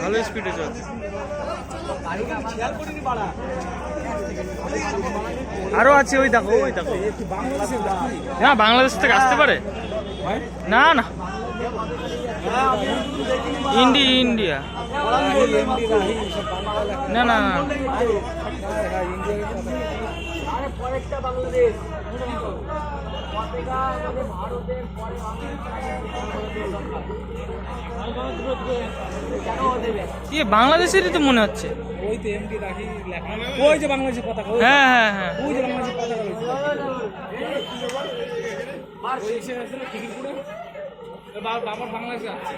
ভালো স্পিডে বাড়া আরও আছে, ওই দেখো ওই দেখো। না, বাংলাদেশ থেকে আসতে পারে? না না। India India. না না না। ইয়ে বাংলাদেশেরই তো মনে হচ্ছে। ওই তো এমডি রাহি লেখা ওই যে বাংলাদেশের পতাকা হ্যাঁ হ্যাঁ হ্যাঁ। ওই যে বাংলাদেশের পতাকা আছে করে বাংলাদেশে আছে